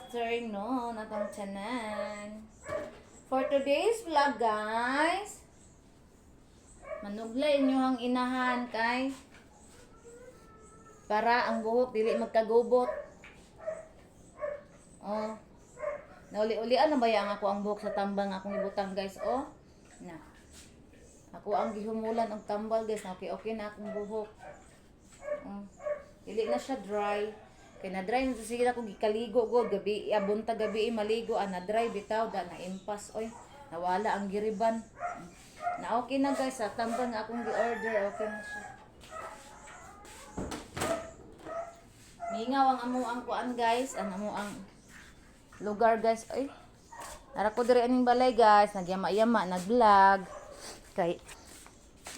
afternoon atong tanan. For today's vlog, guys, manuglay inyo ang inahan kay para ang buhok dili magkagubot. Oh. Nauli-ulian na ba yang ako ang buhok sa tambang akong ibutang, guys, oh. Na. Ako ang gihumulan og tambal, guys. Okay, okay na akong buhok. Oh. Dili na siya dry. Kay na dry na sige ako gikaligo god gabi abunta gabi maligo ah, na dry bitaw da na impas oy. Nawala ang giriban. Na okay na guys, sa tambang nga akong gi-order, okay na siya. Mingaw ang amo ang kuan guys, ang amo ang lugar guys. Ay. Nara ko diri aning balay guys, nagyama-yama, nag-vlog. Kay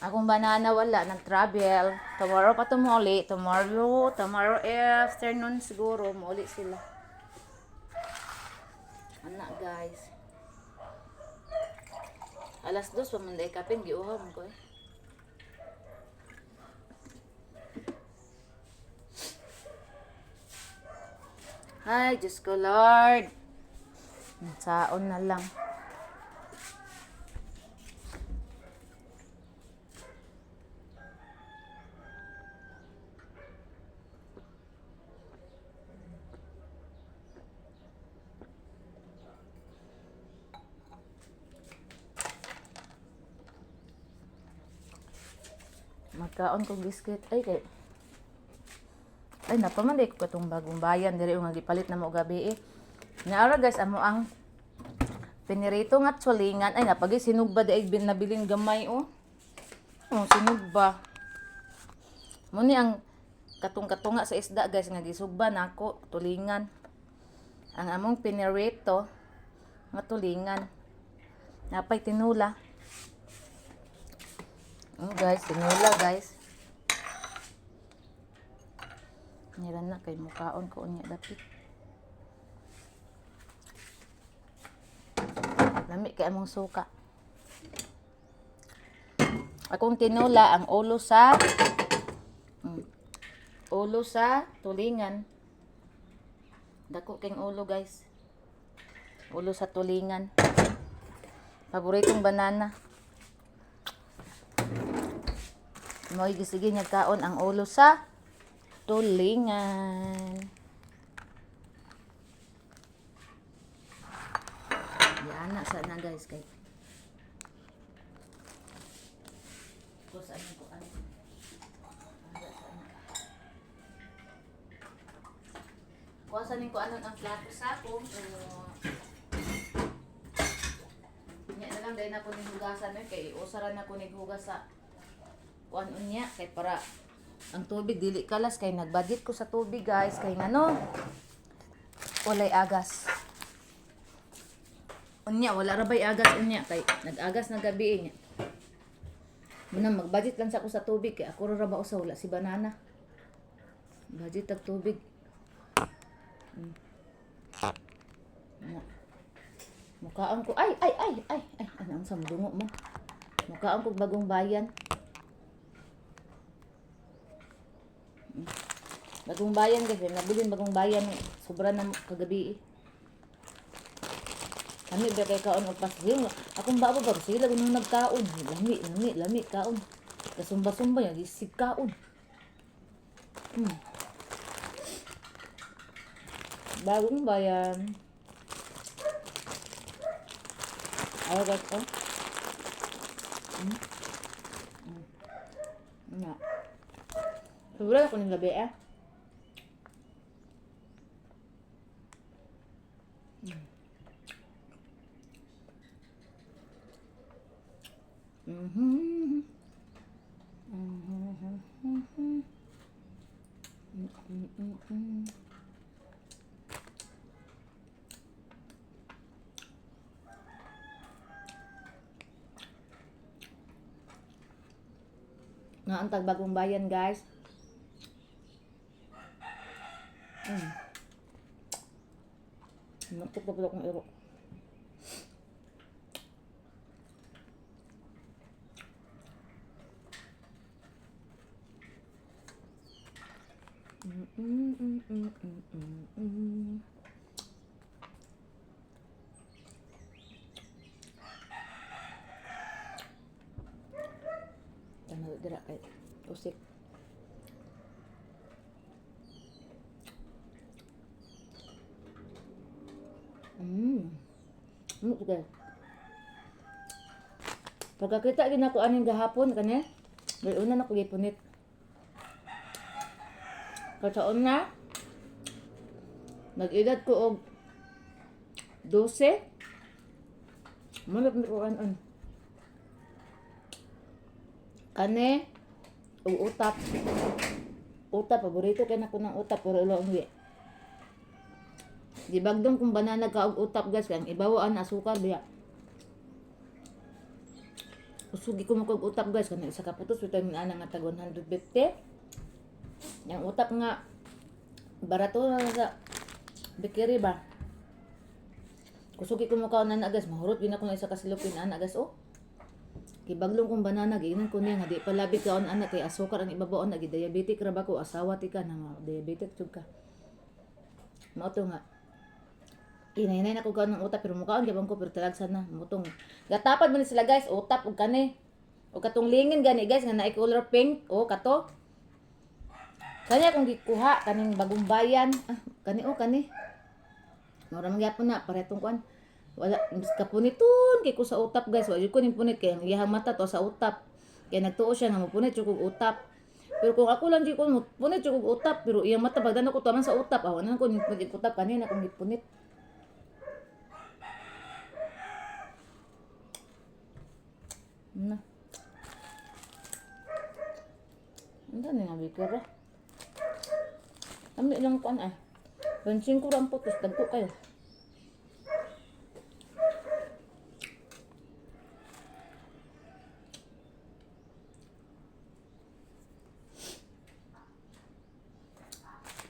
akong banana wala, nag-travel. Tomorrow pa tumuli. Tomorrow, tomorrow afternoon siguro, mauli sila. Anak guys. Alas dos pa man day kapin, giuhaw mo ko eh. Ay, Diyos ko Lord. Saon na lang. Magkaon kong biscuit. Ay, kay... Ay, napamanday ko katong bagong bayan. Diri yung gipalit na mo gabi eh. Naara guys, amo ang pinirito nga tsulingan. Ay, napagi sinugba ay bin- nabiling gamay oh. Oh, sinugba. Muni ang katong-katunga sa isda guys nga gisugba nako tulingan. Ang among pinirito nga tulingan. Napay tinula. Oh, guys, tinula guys. Niran na kay mukaon ko unya dapit. Lami kay among suka. Akong tinula ang ulo sa mm, ulo sa tulingan. Dako kay ulo guys. Ulo sa tulingan. Paboritong banana. Mo sige niya kaon ang ulo sa tulingan. Yan na sa na guys kay. Ko sa ano ko ano. Ada sa na. Kuha sa ko ang plato sa ako. Pero Nya na lang dahil na ko ni hugasan eh, kay usaran na ko ni hugas sa kuan unya kay para ang tubig dili kalas kay nagbudget ko sa tubig guys. Kay ngano walay agas. Unya wala ra bay agas unya kay nag-agas na gabi niya. Muna mag-budget lang sa ako sa tubig kay ako ra ba usa wala si banana. Budget tag tubig. Mm. Nga. Mukhaan ko ay ay ay ay ay ano ang samdungo mo mukhaan ko bagong bayan Bagong bayan kasi, nabilin bagong bayan, sobra na kagabi eh. Kami ba kay kaon og pasihing, akong baba ba sila nung nagkaon, lami, lami, lami kaon. Kasumba-sumba yan, isig kaon. Hmm. Bagong bayan. Ayaw guys, oh. Siguro ako ng gabi eh. Mhm. Mhm. Mhm. Ang tagbagong bayan guys. Nakot na pala akong iro. Mm, mm, mm, mm, mm, mm, mm. Ito guys? Pagkakita gina ko aning gahapon kani, may una na ko gipunit. Na, nag-edad ko og 12. Manap mi ko an Kani, og utap. Utap, paborito kay na ko ng utap, pero ulo ang Di bagdong kung banana ka og utap guys, kaya ang ibawaan na asukar biya. Usugi ko mo kog utap guys, kanang isa ka putos, vitamin A na nga tag 150. Yang utap nga, barato na sa bakery ba? Kusugi ko mo ka na guys, mahurot gina ko na isa ka silupin ana guys, oh. Kibaglong kong banana, giinan ko niya, nga di palabi kaon anak kay asukar ang ibabaon, nagi diabetic ra ba ko, asawa ti ka na nga, diabetic jud ka. Mao nga. Inahinay na ko ng utap pero mukaon gyapon ko pero talagsan na mutong. Gatapad ni sila guys, utap ug kani. O katong lingin gani guys nga naay color pink o kato. Kanya kung gikuha kaning bagong bayan, ah, kani o kani. Mura man gyapon na paretong kuan. Wala mis kapuniton kay ko sa utap guys. Wa jud ko ning punit kay ang iyang mata to sa utap. Kaya nagtuo siya nga mopunit jud kog utap. Pero kung ako lang di ko punit kog utap pero iyang mata pagdano ko taman sa utap, awan na ko punit utap kanina kung gipunit. Na. Ang dami nga bikira. Kami lang kuan ay. Bensin ko ram putos, dagko kayo.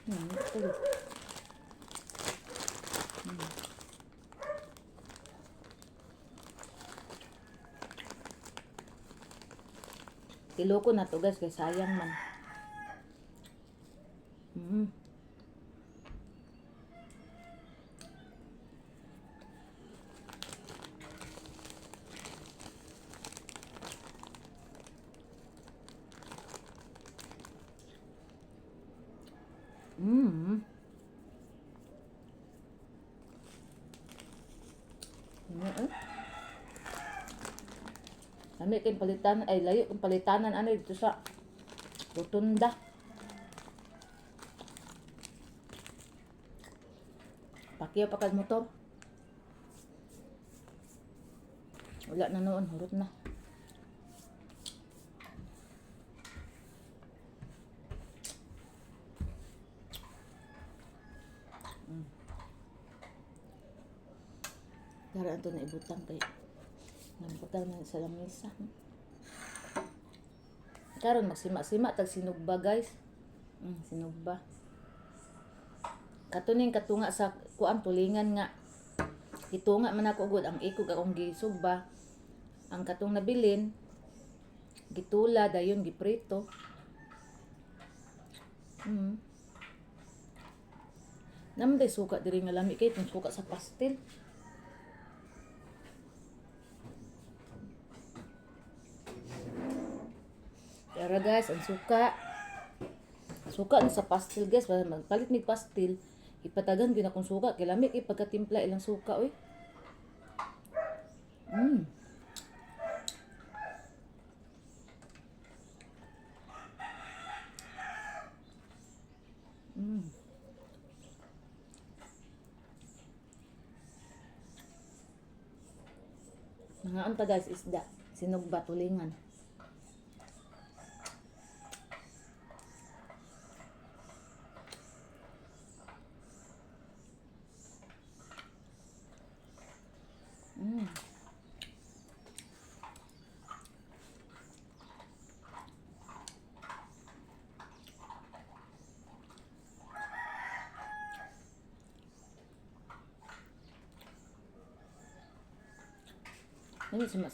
Hmm, ito. Hmm. Kiloko na to guys, kay sayang man. Mm. Mm. Ano eh? Kami kay palitan ay layo kung palitanan ano dito sa rotunda. Pakiya pa kag motor. Wala na noon, hurot na. Daraan to na ibutang kay Nambutang na sa lamesa. Karon magsima-sima tag sinugba guys. Mm, sinugba. Katuning katunga sa kuan tulingan nga. Itunga man ako gud ang ikog akong gisugba. Ang katong nabilin gitula dayon giprito. Mm. Naman suka diri nga lami kay itong suka sa pastel. Tara guys, ang suka. Suka na sa pastil guys, para magpalit mig pastil. Ipatagan gyud akong suka kay ipagkatimpla ilang suka oy. Mm. Mm. Mga anta guys isda, sinugba tulingan. Mm. Ini cuma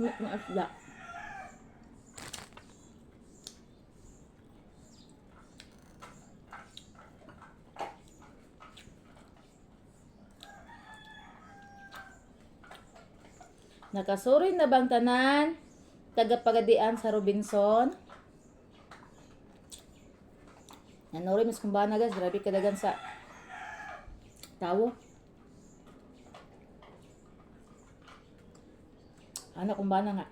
Meat ng isda. Nakasuri na bang tanan? Tagapagadian sa Robinson? Nanuri mas kumbana guys, grabe kadagan sa tawo. Anak kumbana nga.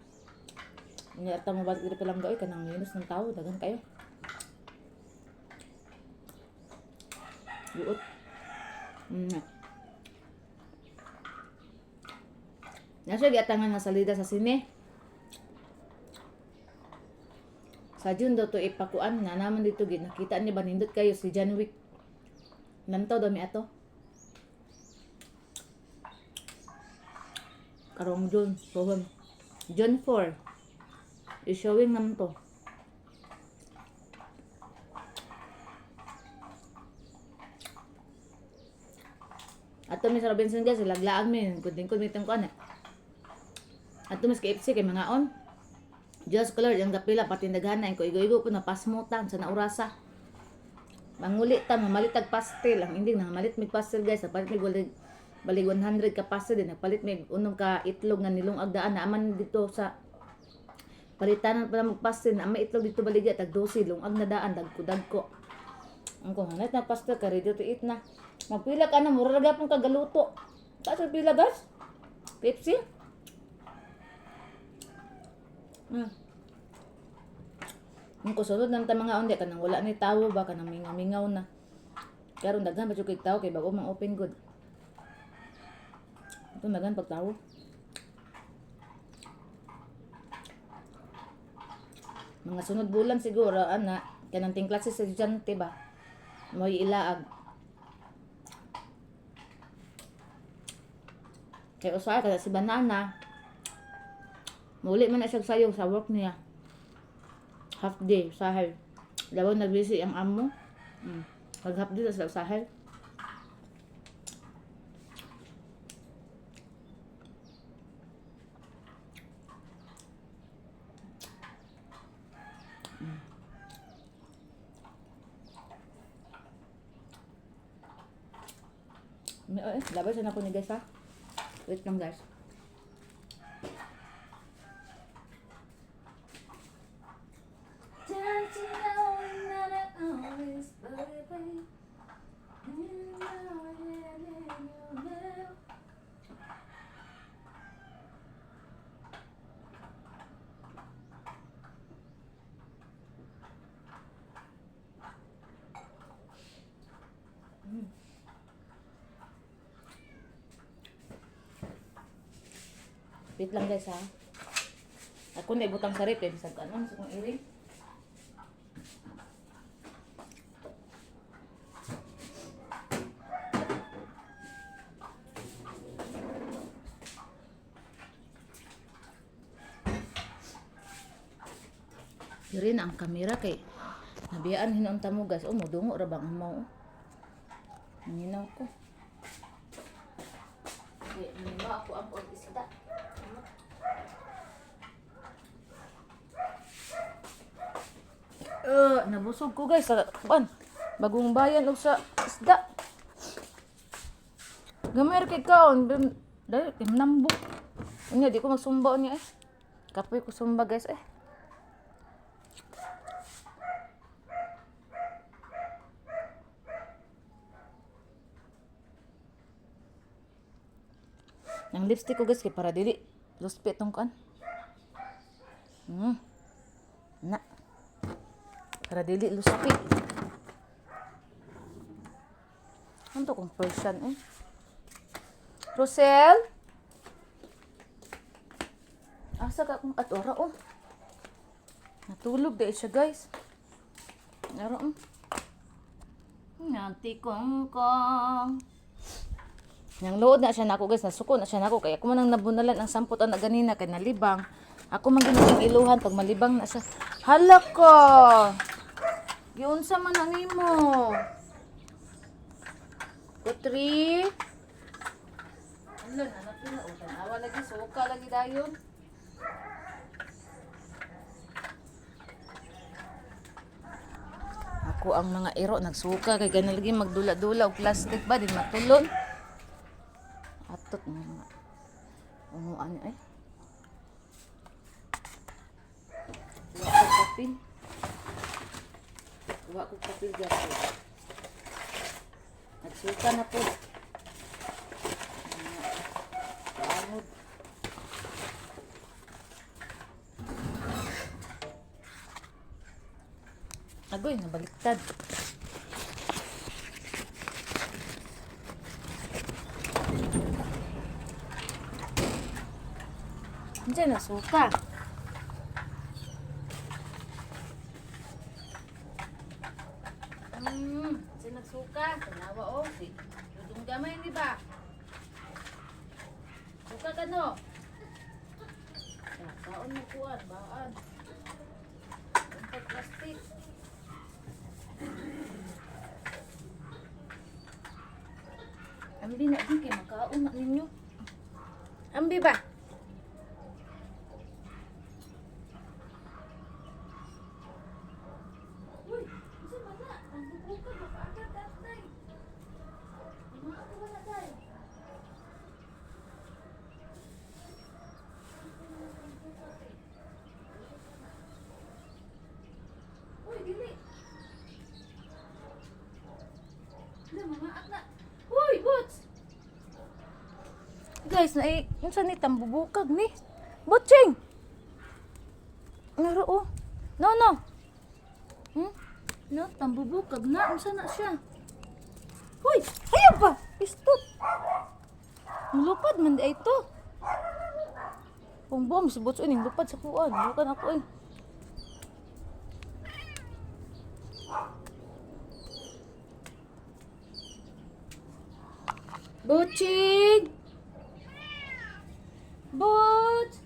Ini ata mo balik diri palang gawin kanang minus ng tao, dagan kayo. Buot. Mm. Nasa giatangan nga salida sa sine. Sa June daw to ipakuan na naman dito gid nakita ni banindot kayo si John Wick. Nanto daw mi ato. Karong June, pohon. June 4. I-showing naman to. Ato mi sa Robinson guys, laglaag mi, kumitang ko na. Ato mi sa KFC kay mga on. Just color yung gapila pati daghana ko igo-igo po na pasmutan sa naurasa. Manguli ta mamalitag pastel ang hindi na malit mig pastel guys palit mig balig 100 ka pastel din palit mig unom ka itlog nga nilong agdaan na aman dito sa palitanan pa mag pastel na may itlog dito baligya tag 12 lungag na daan dagko dagko. Ang ko hanat na pastel ka ready to eat na. Magpila ka na mura ra pong kagaluto. Ta sa pila guys? Pepsi? Hmm. Ang kusunod ng mga onde kanang wala ni tawo ba kanang mingaw-mingaw na. Karon daghan pa kay tawo kay bago mang open good. Ito daghan pag tawo. Mga sunod bulan siguro ana kanang ting klase sa estudyante ba. Mo'y ilaag. Kay usahay kada si banana. Muli man na siya sayo sa work niya half day sahel daw nagbisi ang amo mm. pag half day sa sahel Mm. Eh, labasan ako ni guys ha. Wait lang guys. Don't Wait lang guys ha. Ako na ibutang sa rip eh. Bisag ano, sa kong iring. Diri na ang kamera kay nabiyaan hinunta mo guys. Oh, mudungo ra bang mo. Ninaw ko. Okay, ninaw ako ang isda. Uh, nabusog ko guys sa ban. Bagong bayan og sa isda. Gamay kay kaon, dahil nambo. Unya di ko magsumba niya eh. Kapoy ko sumba guys eh. Ang lipstick ko guys kay para dili luspit tong kan. Hmm. Na. Para dili luspit. Ano to kung Persian eh? Rosel? Asa ka kung atora oh. Natulog dahil siya guys. Naro oh. Nanti kong kong. Yang load na siya nako guys, nasuko na siya nako kaya ako man ang nabunalan ang sampot na ganina kay nalibang. Ako man ginang iluhan pag malibang na siya. Hala ko. Yun sa man nimo. Kutri. Ano na na utan. Awa lagi suka lagi dayon. Ako ang mga iro nagsuka kay ganun lagi magdula-dula og plastic ba din matulon. Atot mga. Ano ano eh. Kapin. Wa ko kapil gato. Nagsuka na po. Paanod. Agoy, nabaliktad. Diyan na suka. Hmm, diyan nagsuka. Tanawa o. Si Dudong gamay, di ba? Suka ka no? Ya, kaon mo kuwan, baan. Ang plastic. Ambi na din kay makaon na ninyo. Ambi ba? Uy, isa ba na? Ang bubukad mo pa agad tatay. Mga ka na tayo. Uy, dili. Wala, mga akna. Uy, Boots! Guys, na eh, yun sa ni tambubukag ni. Butching! Naro oh. No, no. Hmm? No, tambubukag na. Unsa na siya? Uy! Ayaw ba? Istot! Lupad man di ito. Kung bom, si Butch, uning lupad sa kuan. Bukan ako eh. Butching! Butch!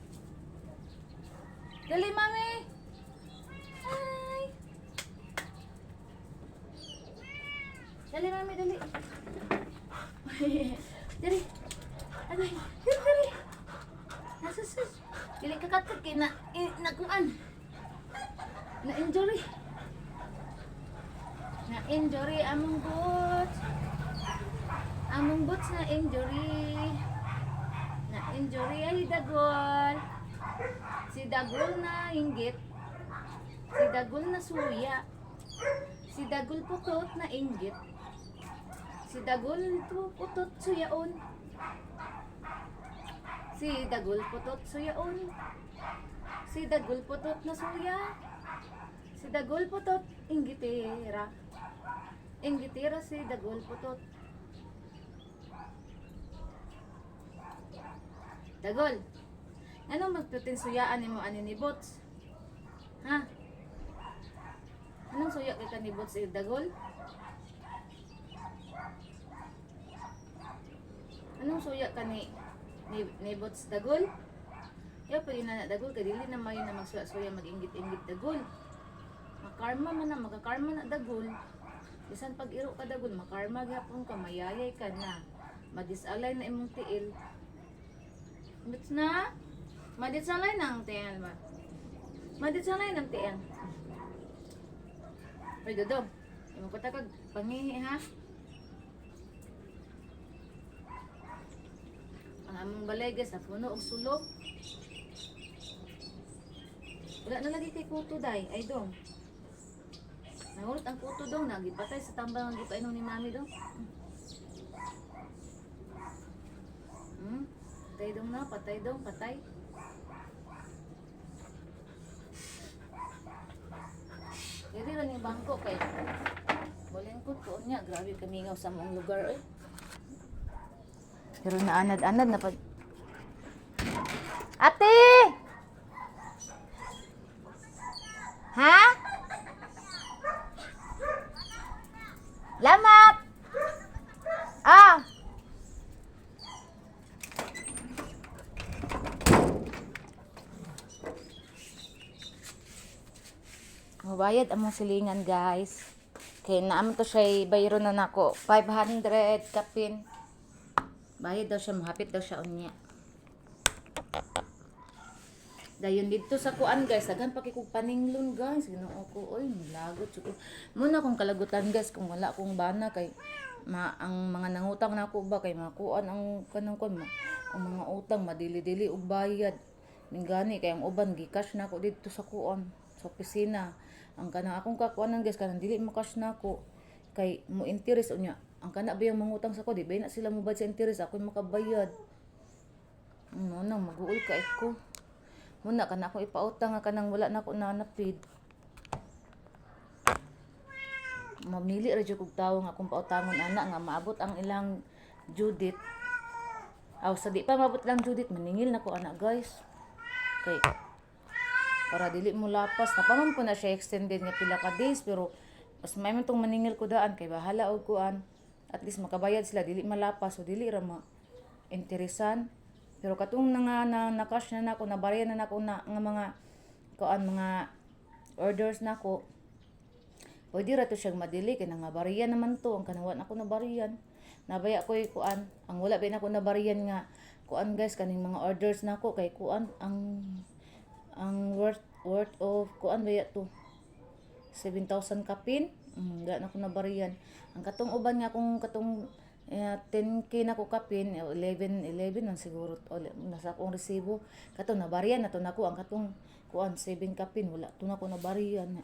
Dali, mami! Hi! Dali, mami, dali. dali. Agay, dali, dali. Nasa sus. Dili ka katag kay na, nakuan. Na-injury. Na-injury among boots. Among boots na injury. Ay dagol. Si dagol na inggit. Si dagol na suya. Si dagol putot na inggit. Si dagol pu- putot suyaon. Si dagol putot suyaon. Si dagol putot na suya. Si dagol putot inggitera. Inggitera si dagol putot. Dagol. Ano magtutin suyaan ni mo ani ni Bots? Ha? Anong suya kay ka ni Bots eh, Dagol? Anong suya ka ni ni, ni Bots Dagol? Ya pwede na na Dagol kay dili na mayo na magsuya-suya mag-inggit-inggit Dagol. Makarma man na makakarma na Dagol. Bisan pag iro ka Dagol, makarma gyapon ka, mayayay ka na. Madisalay na imong tiil. Bits na? Maditsalay ng tiyan ba? Maditsalay ng tiyan. Ay, dodo. Imo ko takag pangihi ha. Ang among balay guys, sa puno og sulok. Wala na lagi kay kuto day, ay dong. Nahulot ang kuto dong, nagipatay sa tambang ang gipainom ni mami dong. Hmm? Patay dong na, patay dong, patay. Dili lang yung bangko kay Balingkot ko niya, grabe kamingaw sa mong lugar eh. Pero naanad-anad na pag Ate! Ha? Lamat! Ah! Mabayad among silingan guys. Kay naman to siya bayro na nako 500 kapin. Bayad daw siya, mahapit daw siya unya. Dayon dito sa kuan guys, daghan pa kay kog paninglon guys. Ginoo ko oy, lagot ko. Muna kong kalagutan guys kung wala akong bana kay ma ang mga nangutang nako ba kay makuan ang kanang kuan ma, ang mga utang madili-dili og bayad. Ning gani kay ang uban gi-cash nako dito sa kuan sa opisina. Ang kanang akong kakuanan guys kanang dili mo-cash nako kay mo interest unya. Ang kana ba yung mangutang sa ko, di ba na sila mo sa interest, ako makabayad. Ano nang mag-uul ka ko. Muna ka na ako ipautang nga kanang wala na ako nanapid. Mamili ra jud kog tawo nga akong pautangon ana nga maabot ang ilang Judith. Aw sa di pa maabot lang Judith maningil na ko ana guys. Kay para dili mo lapas. Napaman po na siya extended nga pila ka days pero mas may man tong maningil ko daan kay bahala og kuan. At least makabayad sila dili malapas so dili ra ma interesan. Pero katong na nga na nakash na nako nabariyan na nako na nga mga kuan mga orders nako pwede ra to siyang madili kay nga bariyan naman to. Ang kanawa nako na bariyan nabaya ko kuan ang wala ba nako na bariyan nga kuan guys kaning mga orders nako kay kuan ang ang worth worth of kuan ba to? 7,000 kapin? Mm, wala na ko na bariyan ang katong uban nga kung katong eh, 10k na ko kapin eh, 11 11 man siguro o, nasa akong resibo. Katong nabariyan na to nako ang katong kuan 7 kapin wala to na ko nabariyan.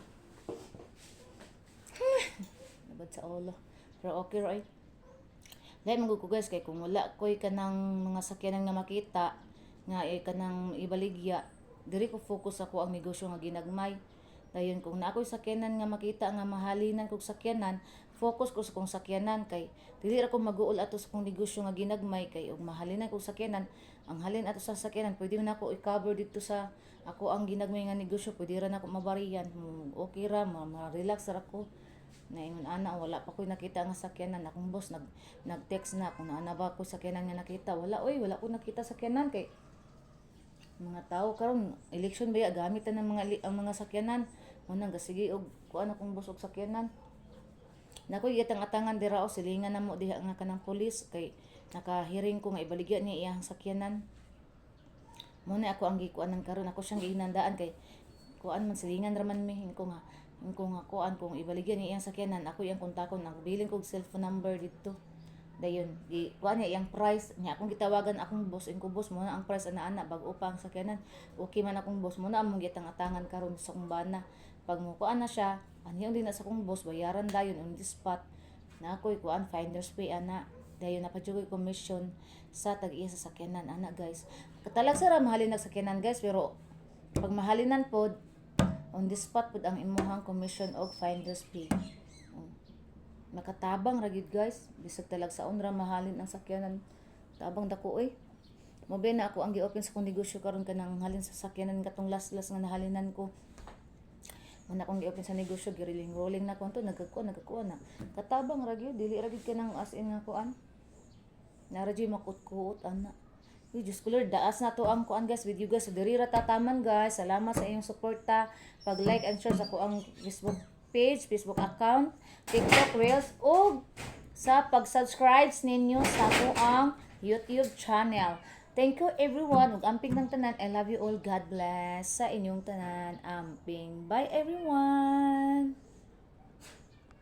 Nabad sa ulo. Pero okay right dahil magod ko guys kay kung wala koy kanang mga sakyanan nga makita nga eh, kanang ibaligya diri ko focus ako ang negosyo nga ginagmay. Dayon kung na ako'y sakyanan nga makita nga mahalinan kog sakyanan focus ko sa kong sakyanan kay dili ra ko mag-uol ato sa kong negosyo nga ginagmay kay og mahalinan kog sakyanan ang halin ato sa sakyanan pwede na ako i-cover dito sa ako ang ginagmay nga negosyo pwede ra na ako mabariyan Hmm, okay ra ma- ma-relax ra ko naingon ana wala pa ko'y nakita nga sakyanan. Akong boss nag nag-text na kung ana ba ko sakyanan nga nakita? Wala oy wala ko nakita sakyanan kay mga tao. Karon election ba ya gamit na ng mga ang mga sakyanan. Mo nang gasige og kuan akong boss og sakyanan. Nako yatang atangan dira o silingan na mo diha nga kanang pulis kay nakahiring ko nga ibaligya niya iyang sakyanan. Mo na ako ang gikuan ng karon. Ako siyang gihinandaan kay kuan man silingan ra man mi. Ko nga ko nga kuan kung ibaligyan niya iyang sakyanan. Ako iyang kontakon. Ang bilin kog cellphone number dito dayon di kuan niya iyang price niya. Akong gitawagan akong boss ko boss mo na ang price ana ana bag-o pa ang sakyanan. Okay man akong boss mo na among gitang-atangan karon sa kong bana. Pag mo kuan na siya aniyon din na sa kong boss bayaran dayon on the spot. Na ako'y kuan finder's pay ana. Dayon napadyogoy commission sa tag-iya sa sakyanan ana guys. Katalag sa ra mahalin ang sakyanan guys pero pag mahalinan pod on the spot pod ang imuhang commission og finder's Oh. Makatabang ra gyud guys bisag talag sa unra mahalin ang sakyanan tabang dako oy mo na ako ang gi-open sa kong negosyo karon kanang halin sa sakyanan katong last last nga nahalinan ko Una akong gi-open sa negosyo, giriling rolling na ko to, nagkakuha, nagkakuha na. Katabang ra dili ra gyud ka nang as in nga kuan. Nara gyud makut-kuot ana. Uy, Diyos ko Lord, daas na to ang kuan guys with you guys. So, diri ra tataman guys. Salamat sa inyong suporta. Pag-like and share sa ko ang Facebook page, Facebook account, TikTok Reels, o sa pag-subscribe ninyo sa ang YouTube channel. Thank you everyone. Ug amping ng tanan. I love you all. God bless sa inyong tanan. Amping. Bye everyone.